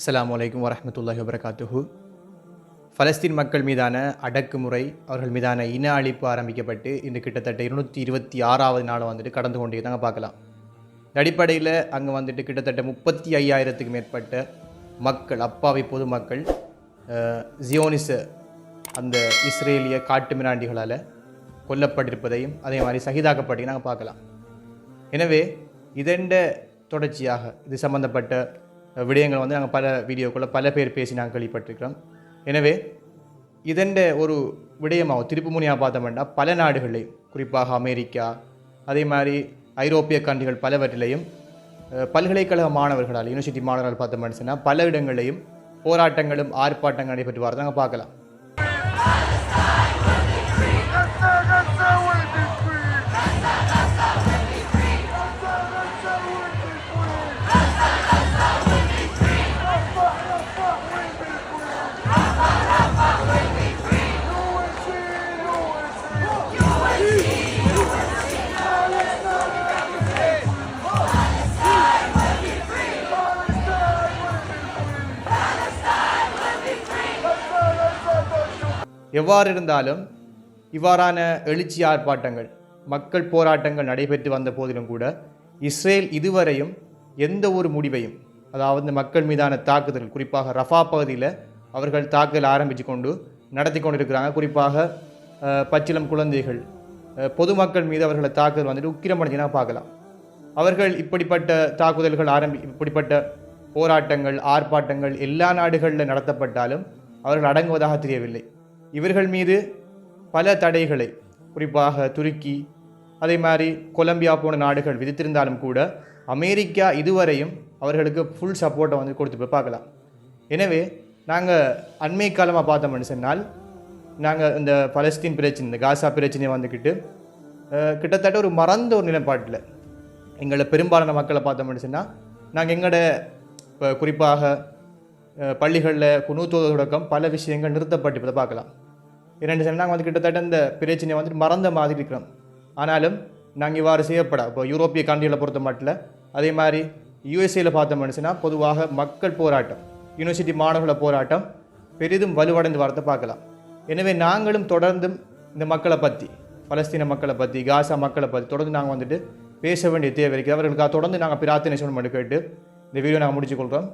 அஸ்லாம் வலைக்கம் வரஹ்மத்துல்லாஹி வபரகாத்துஹு. பலஸ்தீன் மக்கள் மீதான அடக்குமுறை அவர்கள் மீதான இன அழிப்பு ஆரம்பிக்கப்பட்டு இன்று கிட்டத்தட்ட இருநூற்றி இருபத்தி ஆறாவது நாள் வந்துட்டு கடந்து கொண்டே தாங்க பார்க்கலாம். இந்த அடிப்படையில் அங்கே வந்துட்டு கிட்டத்தட்ட முப்பத்தி ஐயாயிரத்துக்கு மேற்பட்ட மக்கள் அப்பாவி பொதுமக்கள் அஹ், ஜியோனிச அந்த இஸ்ரேலிய காட்டு மிராண்டிகளால் கொல்லப்பட்டிருப்பதையும் அதே மாதிரி சகிதாக்கப்பட்டையும் நாங்கள் பார்க்கலாம். எனவே இதெண்ட தொடர்ச்சியாக இது சம்பந்தப்பட்ட விடயங்கள் வந்து நாங்கள் பல வீடியோக்குள்ளே பல பேர் பேசி நாங்கள் கேள்விப்பட்டிருக்கிறோம். எனவே இதெண்ட ஒரு விடயமாக திருப்புமுனியாக பார்த்தோம்னா பல நாடுகளையும் குறிப்பாக அமெரிக்கா அதே மாதிரி ஐரோப்பிய கண்ட்ரிகள் பலவற்றிலையும் பல்கலைக்கழக மாணவர்களால் யூனிவர்சிட்டி மாணவர்கள் பார்த்தோம்னு சொன்னால் பல இடங்களையும் போராட்டங்களும் ஆர்ப்பாட்டங்கள் நடைபெற்று வரதை நாங்கள் பார்க்கலாம். எவ்வாறு இருந்தாலும் இவ்வாறான எழுச்சி ஆர்ப்பாட்டங்கள் மக்கள் போராட்டங்கள் நடைபெற்று வந்த போதிலும் கூட இஸ்ரேல் இதுவரையும் எந்த ஒரு முடிவையும் அதாவது மக்கள் மீதான தாக்குதல் குறிப்பாக ரஃபா பகுதியில் அவர்கள் தாக்குதல் ஆரம்பித்து கொண்டு நடத்தி கொண்டிருக்கிறாங்க. குறிப்பாக பச்சிலம் பச்சிளம் குழந்தைகள் பொதுமக்கள் மீது அவர்களை தாக்குதல் வந்துட்டு உக்கிரமடைஞ்சினா பார்க்கலாம். அவர்கள் இப்படிப்பட்ட தாக்குதல்கள் ஆரம்பி இப்படிப்பட்ட போராட்டங்கள் ஆர்ப்பாட்டங்கள் எல்லா நாடுகளில் நடத்தப்பட்டாலும் அவர்கள் அடங்குவதாக தெரியவில்லை. இவர்கள் மீது பல தடைகளை குறிப்பாக துருக்கி அதே மாதிரி கொலம்பியா போன நாடுகள் விதித்திருந்தாலும் கூட அமெரிக்கா இதுவரையும் அவர்களுக்கு ஃபுல் சப்போர்ட்டை வந்து கொடுத்து போய் பார்க்கலாம். எனவே நாங்கள் அண்மை காலமாக பார்த்தோம்னு சொன்னால் நாங்கள் இந்த பலஸ்தீன் பிரச்சனை இந்த காசா பிரச்சனையை வந்துக்கிட்டு கிட்டத்தட்ட ஒரு மறந்த ஒரு நிலைப்பாட்டில் எங்களை பெரும்பாலான மக்களை பார்த்தோம்னு சொன்னால் நாங்கள் எங்களோட இப்போ குறிப்பாக பள்ளிகளில் குணூத்துவ தொடக்கம் பல விஷயங்கள் நிறுத்தப்பட்டு பார்க்கலாம் இரண்டு சொன்னால் நாங்கள் வந்து கிட்டத்தட்ட இந்த பிரச்சனையை வந்துட்டு மறந்த மாதிரி இருக்கிறோம். ஆனாலும் நாங்கள் இவ்வாறு செய்யப்பட. இப்போ யூரோப்பிய கண்ட்ரிகளை பொறுத்த மட்டும் அதே மாதிரி யூஎஸ்ஏயில் பார்த்த மனுஷனா பொதுவாக மக்கள் போராட்டம் யூனிவர்சிட்டி மாணவர்கள போராட்டம் பெரிதும் வலுவடைந்து வரத்தை பார்க்கலாம். எனவே நாங்களும் தொடர்ந்தும் இந்த மக்களை பற்றி பலஸ்தீன மக்களை பற்றி காசா மக்களை பற்றி தொடர்ந்து நாங்கள் வந்துட்டு பேச வேண்டிய தேவை இருக்குது. அவர்களுக்காக தொடர்ந்து நாங்கள் பிரார்த்தனை சொல்லணும் கேட்டு இந்த வீடியோ நாங்கள் முடிச்சுக்கொள்கிறோம்